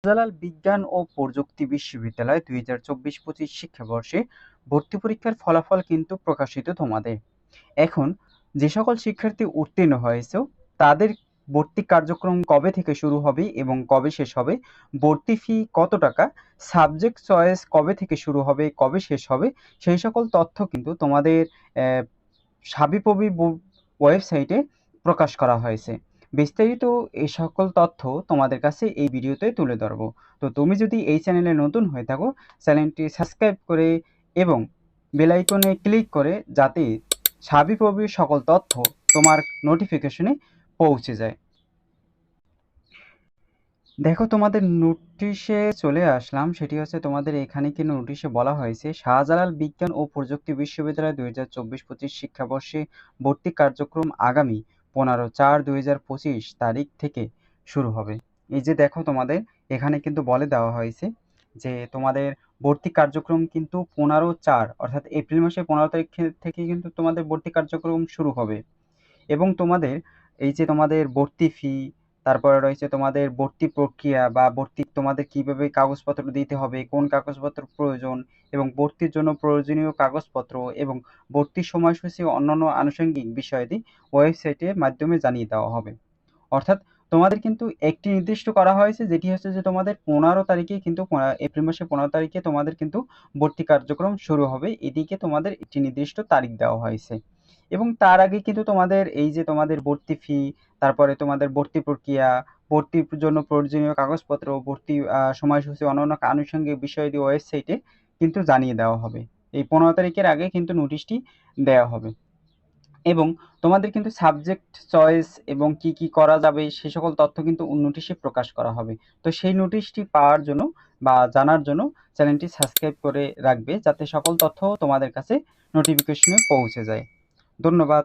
শাহজালাল বিজ্ঞান ও প্রযুক্তি বিশ্ববিদ্যালয় দুই হাজার চব্বিশ পঁচিশ শিক্ষাবর্ষে ভর্তি পরীক্ষার ফলাফল কিন্তু প্রকাশিত তোমাদের। এখন যে সকল শিক্ষার্থী উত্তীর্ণ হয়েছে, তাদের ভর্তি কার্যক্রম কবে থেকে শুরু হবে এবং কবে শেষ হবে? ভর্তি ফি কত টাকা? সাবজেক্ট চয়েস কবে থেকে শুরু হবে? কবে শেষ হবে? সেই সকল তথ্য কিন্তু তোমাদের সাবিপ্রবি ওয়েবসাইটে প্রকাশ করা হয়েছে। বিস্তারিত এই সকল তথ্য তোমাদের কাছে এই ভিডিওতে তুলে ধরবো। তো তুমি যদি এই চ্যানেলে নতুন হয়ে থাকো, চ্যানেলটি সাবস্ক্রাইব করে এবং বেল আইকনে ক্লিক করে যাতে সাবিপ্রবির সকল তথ্য তোমার নোটিফিকেশনে পৌঁছে যায়। দেখো তোমাদের নোটিশে চলে আসলাম, সেটি হচ্ছে তোমাদের এখানে কিন্তু নোটিশে বলা হয়েছে, শাহজালাল বিজ্ঞান ও প্রযুক্তি বিশ্ববিদ্যালয় দুই হাজার চব্বিশ পঁচিশ শিক্ষাবর্ষে ভর্তি কার্যক্রম আগামী পনেরো চার দুই হাজার পঁচিশ তারিখ থেকে শুরু হবে। এই যে দেখো তোমাদের, এখানে কিন্তু বলে দেওয়া হয়েছে যে তোমাদের ভর্তি কার্যক্রম কিন্তু পনেরো চার, অর্থাৎ এপ্রিল মাসের পনেরো তারিখ থেকে কিন্তু তোমাদের ভর্তি কার্যক্রম শুরু হবে। এবং তোমাদের, এই যে তোমাদের ভর্তি ফি তারপরে রয়েছে তোমাদের ভর্তি প্রক্রিয়া বা ভর্তি তোমাদের কীভাবে কাগজপত্র দিতে হবে, কোন কাগজপত্র প্রয়োজন এবং ভর্তির জন্য প্রয়োজনীয় কাগজপত্র এবং ভর্তির সময়সূচি অন্যান্য আনুষঙ্গিক বিষয়াদি ওয়েবসাইটের মাধ্যমে জানিয়ে দেওয়া হবে। অর্থাৎ তোমাদের কিন্তু একটি নির্দিষ্ট করা হয়েছে, যেটি হচ্ছে যে তোমাদের পনেরো তারিখে কিন্তু এপ্রিল মাসের পনেরো তারিখে তোমাদের কিন্তু ভর্তি কার্যক্রম শুরু হবে। এদিকে তোমাদের একটি নির্দিষ্ট তারিখ দেওয়া হয়েছে। এবং তার আগে কিন্তু তোমাদের এই যে তোমাদের ভর্তি ফি তারপরে তোমাদের ভর্তি প্রক্রিয়া, ভর্তির জন্য প্রয়োজনীয় কাগজপত্র, ভর্তি সময়সূচি, অন্যান্য আনুষঙ্গিক বিষয়াদি ওয়েবসাইটে কিন্তু জানিয়ে দেওয়া হবে। এই পনেরো তারিখের আগে কিন্তু নোটিশটি দেওয়া হবে। এবং তোমাদের কিন্তু সাবজেক্ট চয়েস এবং কি কি করা যাবে, সে সকল তথ্য কিন্তু নোটিশে প্রকাশ করা হবে। তো সেই নোটিশটি পাওয়ার জন্য বা জানার জন্য চ্যানেলটি সাবস্ক্রাইব করে রাখবে, যাতে সকল তথ্য তোমাদের কাছে নোটিফিকেশনে পৌঁছে যায়। ধন্যবাদ।